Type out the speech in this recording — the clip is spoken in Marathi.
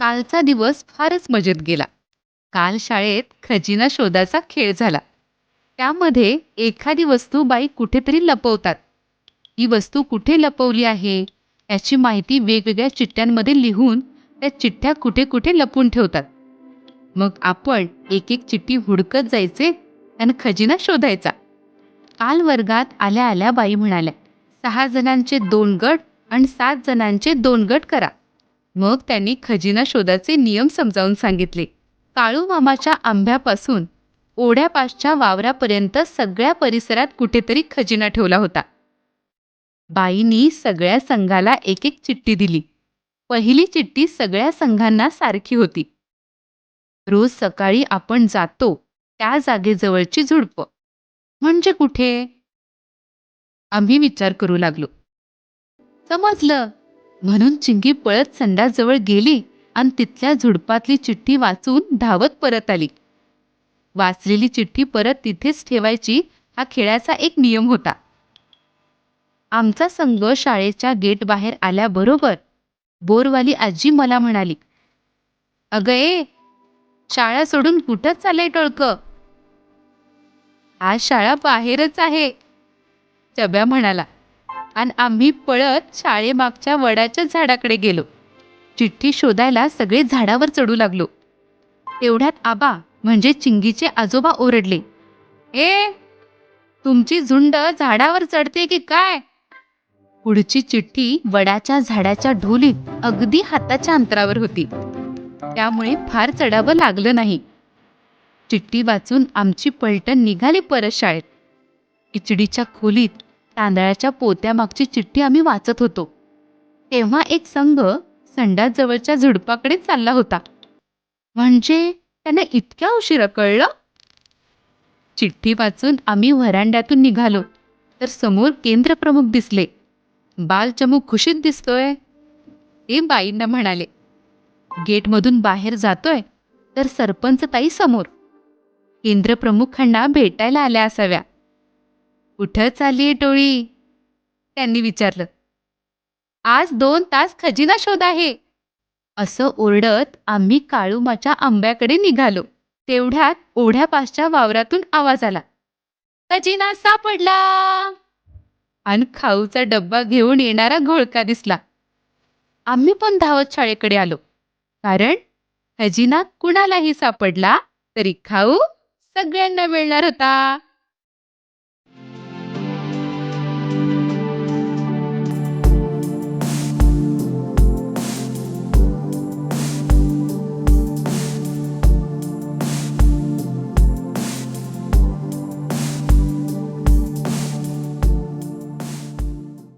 कालचा दिवस फारच मजेत गेला. काल शाळेत खजिना शोधाचा खेळ झाला. त्यामध्ये एखादी वस्तू बाई कुठेतरी लपवतात. ही वस्तू कुठे लपवली आहे? याची माहिती वेगवेगळ्या चिठ्ठ्यांमध्ये लिहून त्या चिठ्ठ्या कुठे कुठे लपून ठेवतात. मग आपण एक एक चिठ्ठी हुडकत जायचे आणि खजिना शोधायचा. काल वर्गात आल्या आल्या बाई म्हणाल्या सहा जणांचे दोन गट आणि सात जणांचे दोन गट करा. मग त्यांनी खजिना शोधाचे नियम समजावून सांगितले. काळू मामाच्या आंब्यापासून ओढ्यापासच्या वावरापर्यंत सगळ्या परिसरात कुठेतरी खजिना ठेवला होता. बाईंनी सगळ्या संघाला एक एक चिठ्ठी दिली. पहिली चिठ्ठी सगळ्या संघांना सारखी होती. रोज सकाळी आपण जातो त्या जागेजवळची झुडपं. म्हणजे कुठे? आम्ही विचार करू लागलो. समजलं. म्हणून चिंगी पळत संडासजवळ गेली आणि तिथल्या झुडपातली चिठ्ठी वाचून धावत परत आली. वाचलेली चिठ्ठी परत तिथेच ठेवायची हा खेळाचा एक नियम होता. आमचा संघ शाळेच्या गेट बाहेर आल्याबरोबर बोरवाली आजी मला म्हणाली अगं ए शाळा सोडून कुठं चाललंय टोळकं? आज शाळा बाहेरच आहे चब्या म्हणाला. आणि आम्ही पळत शाळेमागच्या वडाच्या झाडाकडे गेलो. चिठ्ठी शोधायला सगळे झाडावर चढू लागलो. तेवढ्यात आबा म्हणजे चिंगीचे आजोबा ओरडले. ए तुमची झुंड झाडावर चढते की काय? पुढची चिठ्ठी वडाच्या झाडाच्या ढोलीत अगदी हाताच्या अंतरावर होती. त्यामुळे फार चढावं लागलं नाही. चिठ्ठी वाचून आमची पलटण निघाली परत शाळेत. खिचडीच्या खोलीत तांदळाच्या पोत्यामागची चिठ्ठी आम्ही वाचत होतो. तेव्हा एक संघ संडासजवळच्या झुडपाकडे चालला होता. म्हणजे त्यांना इतक्या उशिरा कळलं? चिठ्ठी वाचून आम्ही व्हरांड्यातून निघालो. तर समोर केंद्रप्रमुख दिसले. बालचमूक खुशीत दिसतोय. ते बाईंना म्हणाले गेटमधून बाहेर जातोय तर सरपंच ताई समोर केंद्रप्रमुखांना भेटायला आल्या असाव्या. कुठं चालली टोळी? त्यांनी विचारलं. आज दोन तास खजिना शोध आहे. असं ओरडत आम्ही काळूमाच्या आंब्याकडे निघालो. तेवढ्यात ओढ्यापासच्या वावरातून आवाज आला. खजिना सापडला! आणि खाऊचा डब्बा घेऊन येणारा घोळका दिसला. आम्ही पण धावत शाळेकडे आलो. कारण खजिना कुणालाही सापडला तरी खाऊ सगळ्यांना मिळणार होता.